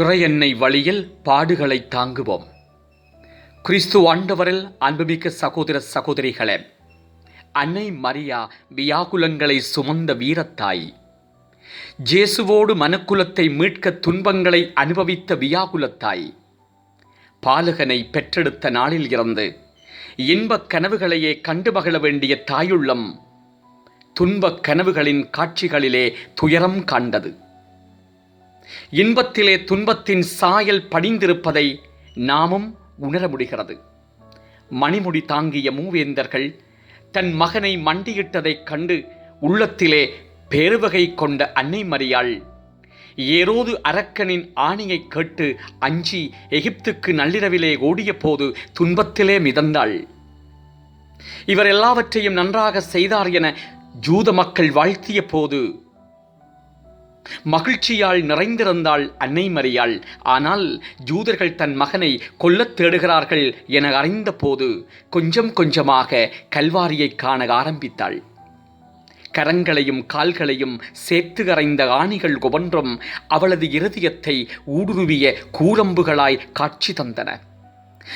இறையெண்ணெய் வழியில் பாடுகளை தாங்குவோம். கிறிஸ்து ஆண்டவரில் அன்புமிக்க சகோதர சகோதரிகளே அன்னை மரியா வியாகுலங்களை சுமந்த வீரத்தாய் ஜேசுவோடு மனக்குலத்தை மீட்க துன்பங்களை அனுபவித்த வியாகுலத்தாய் பாலகனை பெற்றெடுத்த நாளில் இருந்து இன்பக் கனவுகளையே கண்டு மகிழ வேண்டிய தாயுள்ளம் துன்பக் கனவுகளின் காட்சிகளிலே துயரம் காண்டது. இன்பத்திலே துன்பத்தின் சாயல் படிந்திருப்பதை நாமும் உணர முடிகிறது. மணிமுடி தாங்கிய மூவேந்தர்கள் தன் மகனை மண்டியிட்டதைக் கண்டு உள்ளத்திலே பேருவகை கொண்ட அன்னை மரியாள் ஏரோது அரக்கனின் ஆணையைக் கேட்டு அஞ்சி எகிப்துக்கு நள்ளிரவிலே ஓடிய போது துன்பத்திலே மிதந்தாள். இவர் எல்லாவற்றையும் நன்றாக செய்தார் என ஜூத மக்கள் வாழ்த்திய போது மகிழ்ச்சியால் நிறைந்திருந்தாள் அன்னை மரியாள் ஆனால் ஜூதர்கள் தன் மகனை கொல்லத் தேடுகிறார்கள் என அறிந்தபோது கொஞ்சம் கொஞ்சமாக கல்வாரியை காண ஆரம்பித்தாள். கரங்களையும் கால்களையும் சேர்த்து கரைந்த ஆணிகள் ஒவ்வொன்றும் அவளது இருதயத்தை ஊடுருவிய கூரம்புகளாய் காட்சி தந்தன.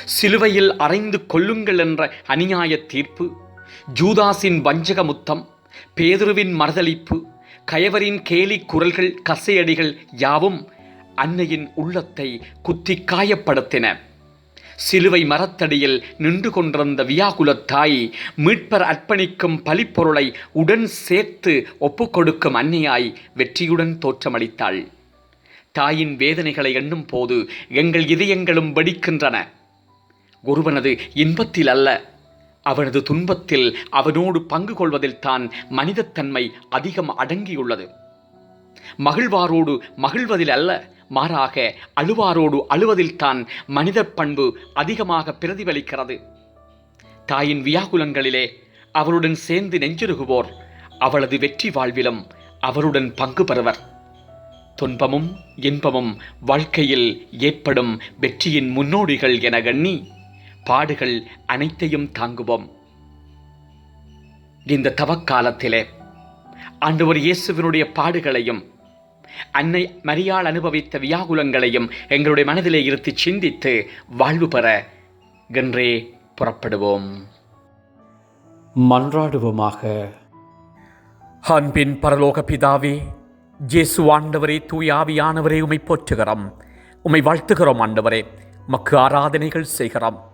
சிலுவையில் அறைந்து கொல்லுங்கள் என்ற அநியாய தீர்ப்பு ஜூதாஸின் வஞ்சக முத்தம் பேதுருவின் மறுதளிப்பு கயவரின் கேலி குரல்கள் கசையடிகள் யாவும் அன்னையின் உள்ளத்தை குத்தி காயப்படுத்தின. சிலுவை மரத்தடியில் நின்று கொண்டிருந்த வியாகுலத் தாய் மீட்பர் அர்ப்பணிக்கும் பலிப்பொருளை உடன் சேர்த்து ஒப்புக்கொடுக்கும் அன்னையாய் வெற்றியுடன் தோற்றமளித்தாள். தாயின் வேதனைகளை எண்ணும் போது எங்கள் இதயங்களும் வெடிக்கின்றன. ஒருவனது இன்பத்தில் அல்ல அவனது துன்பத்தில் அவனோடு பங்கு கொள்வதில் தான் மனிதத்தன்மை அதிகம் அடங்கியுள்ளது. மகிழ்வாரோடு மகிழ்வதில் அல்ல மாறாக அழுவாரோடு அழுவதில் தான் மனித பண்பு அதிகமாக பிரதிபலிக்கிறது. தாயின் வியாகுலங்களிலே அவளுடன் சேர்ந்து நெஞ்சுருகுவோர் அவளது வெற்றி வாழ்விலும் அவருடன் பங்கு பெறுவர். துன்பமும் இன்பமும் வாழ்க்கையில் ஏற்படும் வெற்றியின் முன்னோடிகள் என எண்ணி பாடுகள் அனைத்தையும் தாங்குவோம். இந்த தவக்காலத்திலே ஆண்டவர் இயேசுவினுடைய பாடுகளையும் அன்னை மரியாள் அனுபவித்த வியாகுலங்களையும் எங்களுடைய மனதிலே இருத்தி சிந்தித்து வாழ்வு பெற என்றே புறப்படுவோம். மன்றாடுவோமாக. அன்பின் பரலோக பிதாவே ஜேசு ஆண்டவரே தூயாவியானவரே உமை போற்றுகிறோம். உமை வாழ்த்துகிறோம் ஆண்டவரே. மக்கு ஆராதனைகள் செய்கிறோம்.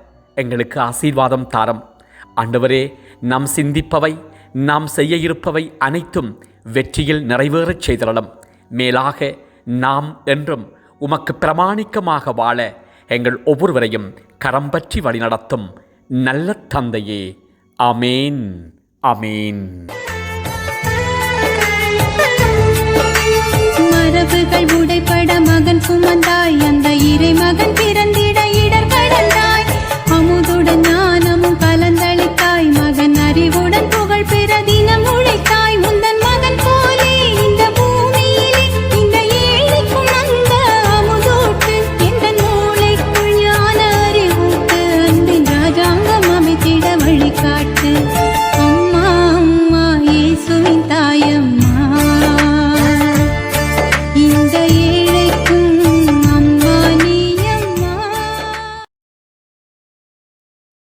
எங்களுக்கு ஆசீர்வாதம் தாரம். ஆண்டவரே நாம் சிந்திப்பவை நாம் செய்ய இருப்பவை அனைத்தும் வெற்றியில் நிறைவேறச் செய்திடலாம் மேலாக நாம் என்றும் உமக்கு பிரமாணிக்கமாக வாழ எங்கள் ஒவ்வொருவரையும் கரம் பற்றி வழிநடத்தும் நல்ல தந்தையே. அமேன் அமேன் மரபுகள் உடைப்பட மகன் சுமந்தாய் அந்த இறை மகன் பிறந்த